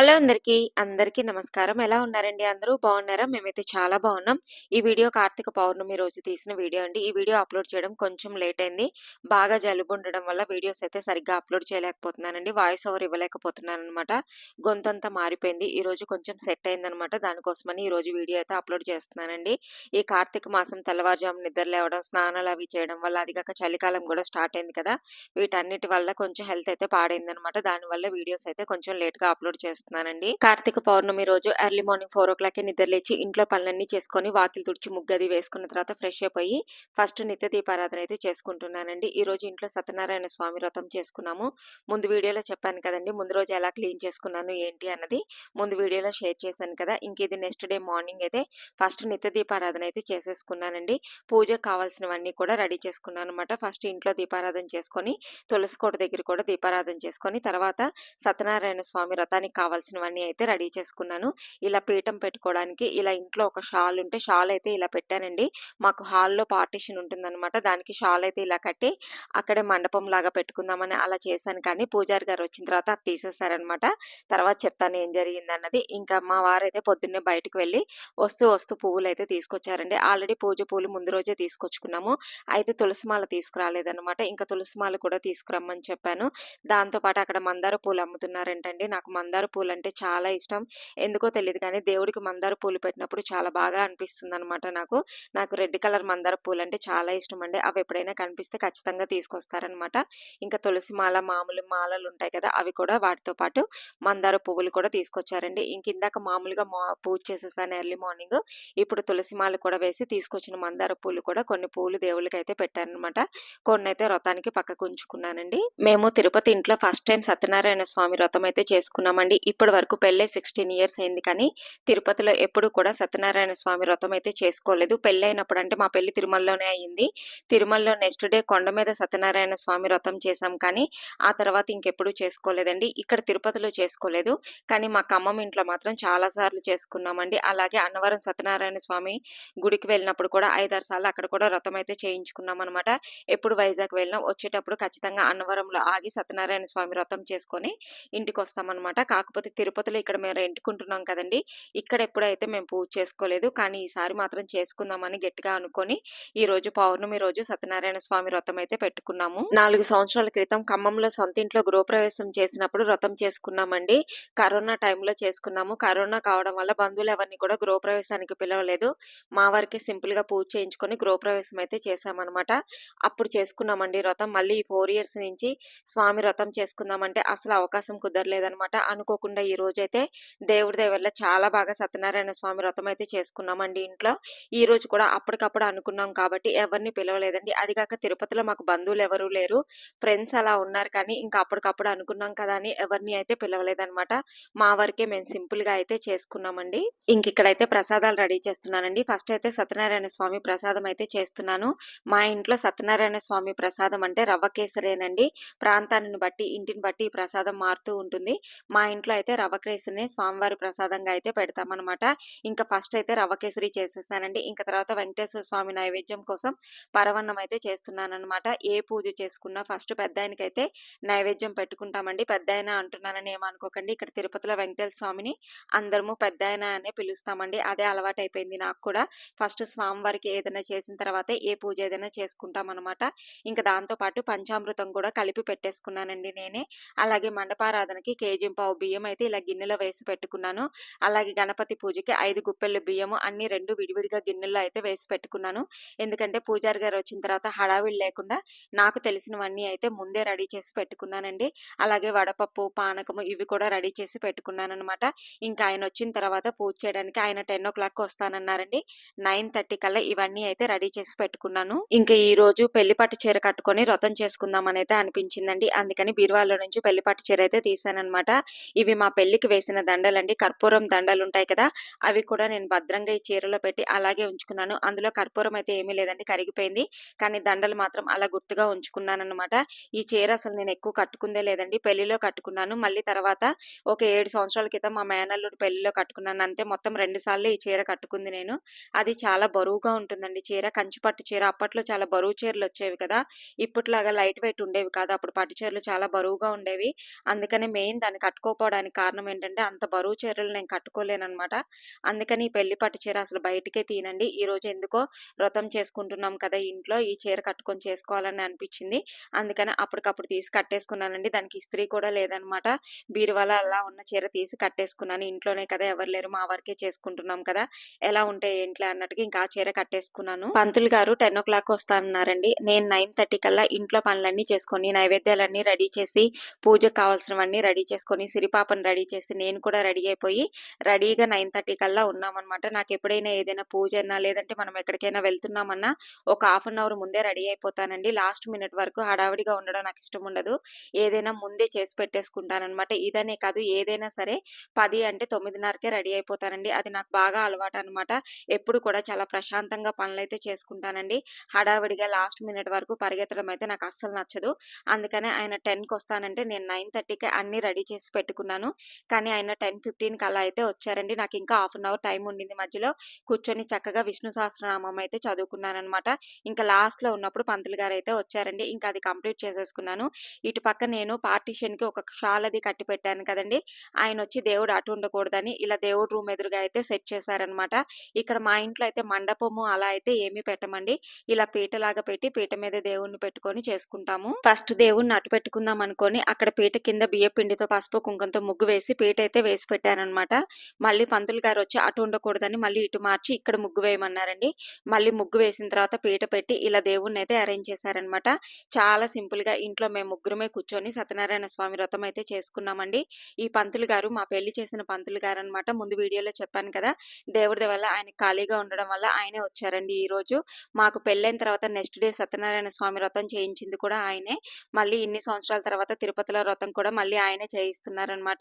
Hello అందరికీ, అందరికీ నమస్కారం. ఎలా ఉన్నారండి అందరూ? బాగున్నారా? మేమైతే చాలా బాగున్నాం. ఈ వీడియో కార్తీక పౌర్ణమి రోజు తీసిన వీడియో అండి. ఈ వీడియో అప్‌లోడ్ చేయడం కొంచెం లేట్ అయింది. బాగా జలుబు ఉండడం వల్ల వీడియోస్ అయితే సరిగ్గా అప్‌లోడ్ చేయలేకపోతున్నానండి. వాయిస్ ఓవర్ ఇవ్వలేకపోతున్నాననమాట. గొంతంతా మారిపోయింది. ఈ రోజు కొంచెం సెట్ అయిందనమాట. దానికోసమని ఈ రోజు వీడియో అయితే అప్‌లోడ్ చేస్తున్నానండి. ఈ కార్తీక మాసం తెల్లవారుజాము నిద్ర లేవడం, స్నానాలు అవి చేయడం వల్ల అది కాక చలికాలం కూడా స్టార్ట్ అయింది కదా! వీటన్నిటి వల్ల కొంచెం హెల్త్ అయితే పాడైందనమాట. దానివల్ల వీడియోస్ అయితే కొంచెం లేట్‌గా అప్‌లోడ్ చేస్తున్నానండి. కార్తీక పౌర్ణమి రోజు ఎర్లీ మార్నింగ్ 4:00కే నిద్ర లేచి ఇంట్లో పనులన్నీ చేసుకొని వాకిలి తుడిచి ముగ్గది వేసుకున్న తర్వాత ఫ్రెష్ అయిపోయి ఫస్ట్ నిత్య దీపారాధన అయితే చేసుకుంటున్నానండి. ఈ రోజు ఇంట్లో సత్యనారాయణ స్వామి వ్రతం చేసుకున్నాము. ముందు వీడియోలో చెప్పాను కదండీ! ముందు రోజు ఎలా క్లీన్ చేసుకున్నాను ఏంటి అన్నది ముందు వీడియోలో షేర్ చేశాను కదా! ఇంక ఇది నెక్స్ట్ డే మార్నింగ్ అయితే ఫస్ట్ నిత్య దీపారాధన అయితే చేసేసుకున్నానండి. పూజకు కావాల్సినవన్నీ కూడా రెడీ చేసుకున్నాను అనమాట ఫస్ట్ ఇంట్లో దీపారాధన చేసుకొని తులసి కోట దగ్గర కూడా దీపారాధన చేసుకొని తర్వాత సత్యనారాయణ స్వామి వ్రతానికి కావాల్సినవన్నీ అయితే రెడీ చేసుకున్నాను. ఇలా పీఠం పెట్టుకోవడానికి ఇలా ఇంట్లో ఒక షాల్ ఉంటే షాల్ అయితే ఇలా పెట్టానండి. మాకు హాల్‌లో పార్టీషన్ ఉంటుందన్నమాట దానికి షాల్ అయితే ఇలా కట్టి అక్కడే మండపంలాగా పెట్టుకుందామని అలా చేశాను కానీ పూజారి గారు వచ్చిన తర్వాత అది తీసేశారనమాట. తర్వాత చెప్తాను ఏం జరిగిందన్నది. ఇంకా మా వారైతే పొద్దున్నే బయటకు వెళ్ళి వస్తూ వస్తూ పువ్వులైతే తీసుకొచ్చారండి. ఆల్రెడీ పూజ పూలు ముందు రోజే తీసుకొచ్చుకున్నాము. అయితే తులసి మాల ఇంకా తులసిమాల కూడా తీసుకురమ్మని చెప్పాను. దాంతో పాటు అక్కడ మందార పూలు అమ్ముతున్నారంటండి. నాకు మందార పూలు పూలంటే చాలా ఇష్టం. ఎందుకో తెలియదు కానీ దేవుడికి మందార పూలు పెట్టినప్పుడు చాలా బాగా అనిపిస్తుంది అనమాట నాకు. నాకు రెడ్ కలర్ మందార పూలు అంటే చాలా ఇష్టం అండి అవి ఎప్పుడైనా కనిపిస్తే ఖచ్చితంగా తీసుకొస్తారనమాట. ఇంకా తులసి మాల, మామూలు మాలలు ఉంటాయి కదా! అవి కూడా వాటితో పాటు మందార పువ్వులు కూడా తీసుకొచ్చారండి. ఇంక ఇందాక మామూలుగా మా పూజ చేసేసాను ఎర్లీ మార్నింగ్. ఇప్పుడు తులసి మాల కూడా వేసి తీసుకొచ్చిన మందార పూలు కూడా కొన్ని పూలు దేవుడికైతే పెట్టారన్నమాట కొన్ని అయితే వ్రతానికి పక్కకు ఉంచుకున్నానండి. మేము తిరుపతి ఇంట్లో ఫస్ట్ టైం సత్యనారాయణ స్వామి వ్రతం అయితే చేసుకున్నామండి. ఇప్పటి వరకు పెళ్ళై 16 ఇయర్స్ అయింది కానీ తిరుపతిలో ఎప్పుడు కూడా సత్యనారాయణ స్వామి వ్రతం అయితే చేసుకోలేదు. పెళ్ళైనప్పుడు అంటే మా పెళ్ళి తిరుమలలోనే అయింది. తిరుమలలో నెక్స్ట్ డే కొండ మీద సత్యనారాయణ స్వామి వ్రతం చేశాం కానీ ఆ తర్వాత ఇంకెప్పుడు చేసుకోలేదండి. ఇక్కడ తిరుపతిలో చేసుకోలేదు. కానీ మా ఖమ్మం ఇంట్లో మాత్రం చాలా సార్లు చేసుకున్నామండి. అలాగే అన్నవరం సత్యనారాయణ స్వామి గుడికి వెళ్ళినప్పుడు కూడా 5, 6 సార్లు అక్కడ కూడా వ్రతం అయితే చేయించుకున్నాం అనమాట ఎప్పుడు వైజాగ్ వెళ్ళినా వచ్చేటప్పుడు ఖచ్చితంగా అన్నవరంలో ఆగి సత్యనారాయణ స్వామి వ్రతం చేసుకొని ఇంటికి వస్తామన్నమాట కాకపోతే తిరుపతిలో ఇక్కడ మేము రెంట్‌కుంటున్నాం కదండి ఇక్కడ ఎప్పుడైతే మేము పూజ చేసుకోలేదు. కానీ ఈసారి మాత్రం చేసుకుందామని గట్టిగా అనుకొని ఈ రోజు పౌర్ణమి రోజు సత్యనారాయణ స్వామి వ్రతం అయితే పెట్టుకున్నాము. నాలుగు సంవత్సరాల క్రితం ఖమ్మంలో సొంత ఇంట్లో గృహప్రవేశం చేసినప్పుడు వ్రతం చేసుకున్నామండి. కరోనా టైంలో చేసుకున్నాము. కరోనా కావడం వల్ల బంధువులు ఎవరిని కూడా గృహప్రవేశానికి పిలవలేదు. మా వారికి సింపుల్గా పూజ చేయించుకొని గృహప్రవేశం అయితే చేసామన్నమాట అప్పుడు చేసుకున్నామండి వ్రతం. మళ్ళీ ఈ 4 ఇయర్స్ నుంచి స్వామి వ్రతం చేసుకుందామంటే అసలు అవకాశం కుదరలేదనమాట. అనుకోకుండా ఈ రోజు అయితే దేవుడి దేవుళ్ళ చాలా బాగా సత్యనారాయణ స్వామి వ్రతం అయితే చేసుకున్నామండి ఇంట్లో. ఈ రోజు కూడా అప్పటికప్పుడు అనుకున్నాం కాబట్టి ఎవరిని పిలవలేదండి. అది కాక తిరుపతిలో మాకు బంధువులు ఎవరు లేరు. ఫ్రెండ్స్ అలా ఉన్నారు కానీ ఇంకా అప్పటికప్పుడు అనుకున్నాం కదా అని ఎవరిని అయితే పిలవలేదనమాట. మా వరకే మేము సింపుల్గా అయితే చేసుకున్నామండి. ఇంక ఇక్కడైతే ప్రసాదాలు రెడీ చేస్తున్నానండి. ఫస్ట్ అయితే సత్యనారాయణ స్వామి ప్రసాదం అయితే చేస్తున్నాను. మా ఇంట్లో సత్యనారాయణ స్వామి ప్రసాదం అంటే రవ్వ కేసరేనండి. ప్రాంతాన్ని బట్టి, ఇంటిని బట్టి ఈ ప్రసాదం మారుతూ ఉంటుంది. మా ఇంట్లో అయితే రవ్వ స్వామివారి ప్రసాదంగా అయితే పెడతామన్నమాట ఇంకా ఫస్ట్ అయితే రవ్వ కేసరి చేసేసానండి. ఇంకా తర్వాత వెంకటేశ్వర స్వామి నైవేద్యం కోసం పరవన్నం అయితే చేస్తున్నానమాట ఏ పూజ చేసుకున్నా ఫస్ట్ పెద్దాయనకైతే నైవేద్యం పెట్టుకుంటామండి. పెద్దాయన అంటున్నానని ఏమనుకోకండి. ఇక్కడ తిరుపతిలో వెంకటేశ్వర స్వామిని అందరము పెద్ద ఆయన అనే పిలుస్తామండి. అదే అలవాటు అయిపోయింది నాకు కూడా. ఫస్ట్ స్వామివారికి ఏదైనా చేసిన తర్వాతే ఏ పూజ ఏదైనా చేసుకుంటామనమాట. ఇంకా దాంతో పాటు పంచామృతం కూడా కలిపి పెట్టేసుకున్నానండి నేనే. అలాగే మండపారాధనకి కేజీంపావు బియ్యం అయితే ఇలా గిన్నెలో వేసి పెట్టుకున్నాను. అలాగే గణపతి పూజకి ఐదు గుప్పెళ్ళు బియ్యము అన్ని రెండు విడివిడిగా గిన్నెల్లో అయితే వేసి పెట్టుకున్నాను. ఎందుకంటే పూజారి గారు వచ్చిన తర్వాత హడావిడి లేకుండా నాకు తెలిసినవన్నీ అయితే ముందే రెడీ చేసి పెట్టుకున్నానండి. అలాగే వడపప్పు, పానకము ఇవి కూడా రెడీ చేసి పెట్టుకున్నాననమాట. ఇంకా ఆయన వచ్చిన తర్వాత పూజ చేయడానికి ఆయన 10:00కి వస్తానన్నారండి. 9:30 కల్లా ఇవన్నీ అయితే రెడీ చేసి పెట్టుకున్నాను. ఇంకా ఈ పెళ్ళి పట్టు చీర కట్టుకొని వ్రతం చేసుకుందామనైతే అనిపించిందండి. అందుకని బీరువాలో నుంచి పెళ్ళి పట్టు చీర అయితే తీసానమాట ఇవి మా పెళ్ళికి వేసిన దండలండి. కర్పూరం దండలు ఉంటాయి కదా! అవి కూడా నేను భద్రంగా ఈ చీరలో పెట్టి అలాగే ఉంచుకున్నాను. అందులో కర్పూరం అయితే ఏమీ లేదండి కరిగిపోయింది. కానీ దండలు మాత్రం అలా గుర్తుగా ఉంచుకున్నాననమాట. ఈ చీర అసలు నేను ఎక్కువ కట్టుకుందే లేదండి. పెళ్ళిలో కట్టుకున్నాను. మళ్ళీ తర్వాత ఒక ఏడు సంవత్సరాల క్రితం మా మేనల్లుడు పెళ్ళిలో కట్టుకున్నాను. అంతే మొత్తం రెండు సార్లు ఈ చీర కట్టుకుంది నేను. అది చాలా బరువుగా ఉంటుందండి చీర. కంచిపట్టు చీర. అప్పట్లో చాలా బరువు చీరలు వచ్చేవి కదా! ఇప్పట్లాగా లైట్ వెయిట్ ఉండేవి కాదు. అప్పుడు పట్టు చీరలు చాలా బరువుగా ఉండేవి. అందుకని మెయిన్ దాన్ని కట్టుకోపోవడానికి దానికి కారణం ఏంటంటే, అంత బరువు చీరలు నేను కట్టుకోలేనమాట అందుకని ఈ పెళ్ళి పట్టు చీర అసలు బయటికే ఈ ఈరోజు ఎందుకో వ్రతం చేసుకుంటున్నాం కదా ఇంట్లో, ఈ చీర కట్టుకొని చేసుకోవాలని అనిపించింది. అందుకని అప్పటికప్పుడు తీసి కట్టేసుకున్నానండి. దానికి ఇస్త్రీ కూడా లేదనమాట. బీరువాల అలా ఉన్న చీర తీసి కట్టేసుకున్నాను. ఇంట్లోనే కదా ఎవరు లేరు, మా వరకే చేసుకుంటున్నాం కదా! ఎలా ఉంటే ఏంట్లే అన్నట్టుగా ఇంకా ఆ చీర కట్టేసుకున్నాను. పంతులు గారు టెన్ ఓ క్లాక్ వస్తానన్నారండి నేను 9:30 కల్లా ఇంట్లో పనులన్నీ చేసుకొని, నైవేద్యాలన్నీ రెడీ చేసి, పూజకు కావాల్సినవన్నీ రెడీ చేసుకొని, సిరిపాప పాపను రెడీ చేసి, నేను కూడా రెడీ అయిపోయి, రెడీగా 9:30 కల్లా ఉన్నామన్నమాట నాకు ఎప్పుడైనా ఏదైనా పూజ అయినా లేదంటే మనం ఎక్కడికైనా వెళ్తున్నామన్నా, ఒక హాఫ్ అన్ అవర్ ముందే రెడీ అయిపోతానండి. లాస్ట్ మినిట్ వరకు హడావిడిగా ఉండడం నాకు ఇష్టం ఉండదు. ఏదైనా ముందే చేసి పెట్టేసుకుంటానమాట ఇదనే కాదు ఏదైనా సరే పది అంటే 9:30కే రెడీ అయిపోతానండి. అది నాకు బాగా అలవాటు అనమాట ఎప్పుడు కూడా చాలా ప్రశాంతంగా పనులైతే చేసుకుంటానండి. హడావిడిగా లాస్ట్ మినిట్ వరకు పరిగెత్తడం అయితే నాకు అస్సలు నచ్చదు. అందుకనే ఆయన 10కి వస్తానంటే నేను నైన్ థర్టీకి అన్ని రెడీ చేసి పెట్టుకున్నాను. కానీ ఆయన 10:15కి అలా అయితే వచ్చారండి. నాకు ఇంకా హాఫ్ అన్ అవర్ టైం ఉండింది మధ్యలో. కూర్చొని చక్కగా విష్ణు సహస్రనామం అయితే చదువుకున్నానమాట ఇంకా లాస్ట్‌లో ఉన్నప్పుడు పంతులు గారు అయితే వచ్చారండి. ఇంకా అది కంప్లీట్ చేసేసుకున్నాను. ఇటు పక్క నేను పార్టీషన్కి ఒక షాల్ అది కట్టి పెట్టాను కదండి ఆయన వచ్చి దేవుడు అటు ఉండకూడదని ఇలా దేవుడు రూమ్ ఎదురుగా అయితే సెట్ చేశారనమాట. ఇక్కడ మా ఇంట్లో అయితే మండపము అలా అయితే ఏమీ పెట్టమండి. ఇలా పీటలాగా పెట్టి పీట మీద దేవుడిని పెట్టుకొని చేసుకుంటాము. ఫస్ట్ దేవుడిని అటు పెట్టుకుందాం అనుకోని అక్కడ పీట కింద బియ్యపిండితో పసుపు, కుంకంతో ముగ్గు వేసి పీట అయితే వేసి పెట్టాననమాట. మళ్ళీ పంతులు గారు వచ్చి అటు ఉండకూడదని మళ్ళీ ఇటు మార్చి ఇక్కడ ముగ్గు వేయమన్నారండి. మళ్ళీ ముగ్గు వేసిన తర్వాత పీట పెట్టి ఇలా దేవుడిని అయితే అరేంజ్ చేశారనమాట. చాలా సింపుల్‌గా ఇంట్లో మేము ముగ్గురమే కూర్చొని సత్యనారాయణ స్వామి వ్రతం అయితే చేసుకున్నామండి. ఈ పంతులు గారు మా పెళ్ళి చేసిన పంతులు గారు అనమాట ముందు వీడియోలో చెప్పాను కదా! దేవుడి వల్ల ఆయన ఖాళీగా ఉండడం వల్ల ఆయనే వచ్చారండి ఈరోజు. మాకు పెళ్ళైన తర్వాత నెక్స్ట్ డే సత్యనారాయణ స్వామి వ్రతం చేయించింది కూడా ఆయనే. మళ్ళీ ఇన్ని సంవత్సరాల తర్వాత తిరుపతిలో వ్రతం కూడా మళ్ళీ ఆయనే చేయిస్తున్నారనమాట.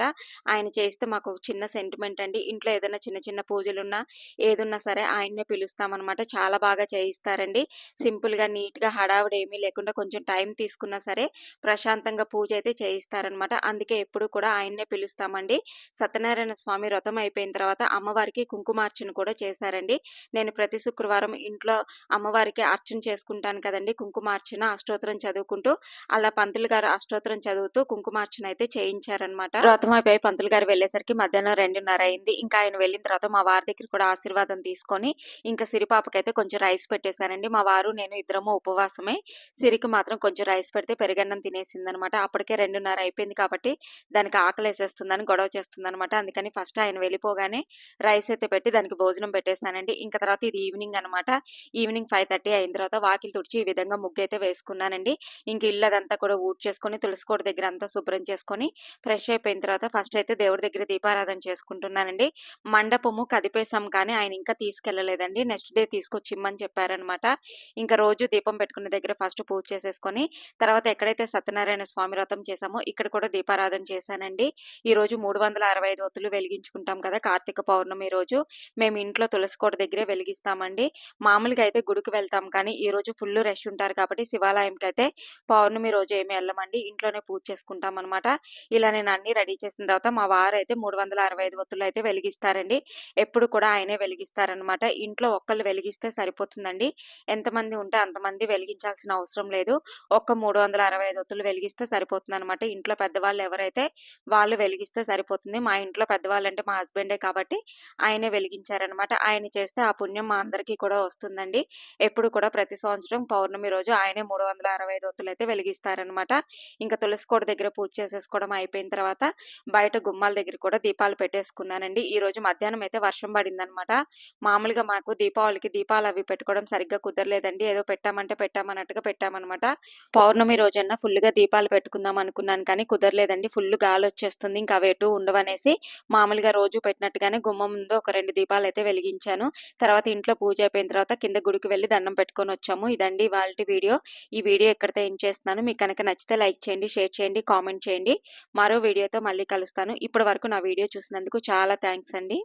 ఆయన చేయిస్తే మాకు ఒక చిన్న సెంటిమెంట్ అండి. ఇంట్లో ఏదైనా చిన్న చిన్న పూజలున్నా, ఏదున్నా సరే ఆయన్నే పిలుస్తామనమాట. చాలా బాగా చేయిస్తారండి. సింపుల్‌గా, నీట్‌గా హడావిడి ఏమీ లేకుండా కొంచెం టైం తీసుకున్నా సరే ప్రశాంతంగా పూజ అయితే చేయిస్తారనమాట. అందుకే ఎప్పుడు కూడా ఆయన్నే పిలుస్తామండి. సత్యనారాయణ స్వామి వ్రతం అయిపోయిన తర్వాత అమ్మవారికి కుంకుమార్చన కూడా చేశారండి. నేను ప్రతి శుక్రవారం ఇంట్లో అమ్మవారికి అర్చన చేసుకుంటాను కదండి కుంకుమార్చన, అష్టోత్తరం చదువుకుంటూ అలా పంతులు గారు అష్టోత్తరం చదువుతూ కుంకుమార్చన అయితే చేయించారనమాట. వ్రతం అయిపోయి పంతులు గారు వెళ్ళేసరికి మధ్యాహ్నం 2:30 అయింది. ఇంకా ఆయన వెళ్ళిన తర్వాత మా వారి దగ్గర కూడా ఆశీర్వాదం తీసుకొని ఇంకా సిరిపాపకైతే కొంచెం రైస్ పెట్టేశానండి. మా వారు నేను ఇద్దరము ఉపవాసమే. సిరికి మాత్రం కొంచెం రైస్ పెడితే పెరుగన్నం తినేసిందనమాట. అప్పటికే 2:30 అయిపోయింది కాబట్టి దానికి ఆకలి వేసేస్తుందని గొడవ చేస్తుందనమాట. అందుకని ఫస్ట్ ఆయన వెళ్ళిపోగానే రైస్ అయితే పెట్టి దానికి భోజనం పెట్టేసానండి. ఇంకా తర్వాత ఇది ఈవినింగ్ అనమాట. ఈవినింగ్ 5:30 అయిన తర్వాత వాకిలి తుడిచి ఈ విధంగా ముగ్గు అయితే వేసుకున్నానండి. ఇంక ఇల్లదంతా కూడా ఊడ్చేసుకొని తులసి తులసికోట దగ్గర అంతా శుభ్రం చేసుకొని ఫ్రెష్ అయిపోయిన తర్వాత ఫస్ట్ అయితే దేవుడి దగ్గర దీపారాధన చేసుకుంటున్నానండి. మండపము కదిపేశాం కానీ ఆయన ఇంకా తీసుకెళ్ళలేదండి. నెక్స్ట్ డే తీసుకొచ్చి ఇమ్మని చెప్పారనమాట. ఇంకా రోజు దీపం పెట్టుకున్న దగ్గర ఫస్ట్ పూజ చేసేసుకొని తర్వాత ఎక్కడైతే సత్యనారాయణ స్వామి వ్రతం చేశామో ఇక్కడ కూడా దీపారాధన చేశానండి. ఈ రోజు మూడు వందల అరవై ఐదు ఒత్తులు వెలిగించుకుంటాం కదా! కార్తీక పౌర్ణమి రోజు. మేము ఇంట్లో తులసి కోట దగ్గరే వెలిగిస్తామండి. మామూలుగా అయితే గుడికి వెళ్తాం కానీ ఈ రోజు ఫుల్ రష్ ఉంటారు కాబట్టి శివాలయంకైతే పౌర్ణమి రోజు ఏమి వెళ్ళమండి ఇంట్లోనే పూజ చేసుకుంటాం అనమాట ఇలా నేను అన్ని రెడీ చేసిన తర్వాత మా వారు అయితే మూడు వందల అరవై ఐదు ఒత్తులు అయితే వెలిగిస్తారండి. ఎప్పుడు కూడా ఆయనే వెలిగిస్తారనమాట. ఇంట్లో ఒక్కళ్ళు వెలిగిస్తే సరిపోతుందండి. ఎంతమంది ఉంటే అంతమంది వెలిగించాల్సిన అవసరం లేదు. ఒక్క 365 ఒత్తులు వెలిగిస్తే సరిపోతుందనమాట. ఇంట్లో పెద్దవాళ్ళు ఎవరైతే వాళ్ళు వెలిగిస్తే సరిపోతుంది. మా ఇంట్లో పెద్దవాళ్ళు అంటే మా హస్బెండే కాబట్టి ఆయనే వెలిగించారనమాట. ఆయన చేస్తే ఆ పుణ్యం మా అందరికీ కూడా వస్తుందండి. ఎప్పుడు కూడా ప్రతి సంవత్సరం పౌర్ణమి రోజు ఆయనే మూడు వందల అరవై ఐదు ఒత్తులు అయితే వెలిగిస్తారనమాట. ఇంకా తులసి కోట దగ్గర పూజ చేసేసుకోవడం అయిపోయిన తర్వాత బయట గుమ్మాల దగ్గర కూడా దీపాలు పెట్టేసుకున్నానండి. రోజు మధ్యాహ్నం అయితే వర్షం పడిందనమాట. మామూలుగా మాకు దీపావళికి దీపాలు అవి పెట్టుకోవడం సరిగ్గా కుదరలేదండి. ఏదో పెట్టామంటే పెట్టామన్నట్టుగా పెట్టామనమాట. పౌర్ణమి రోజన్నా గా దీపాలు పెట్టుకుందాం అనుకున్నాను కానీ కుదరలేదండి. ఫుల్ గాలి వచ్చేస్తుంది ఇంకా అవి ఎటు ఉండవనేసి మామూలుగా రోజు పెట్టినట్టుగానే గుమ్మం ముందు ఒక రెండు దీపాలు అయితే వెలిగించాను. తర్వాత ఇంట్లో పూజ అయిపోయిన తర్వాత కింద గుడికి వెళ్ళి దండం పెట్టుకొని వచ్చాము ఇదండి వాళ్ళ వీడియో. ఈ వీడియో ఇక్కడితో ఏం చేస్తున్నాను. మీకు కనుక నచ్చితే లైక్ చేయండి, షేర్ చేయండి, కామెంట్ చేయండి. మరో వీడియోతో మళ్ళీ కలుస్తాను. ఇప్పటి వరకు నా వీడియో చూసినందుకు చాలా థ్యాంక్స్ అండి.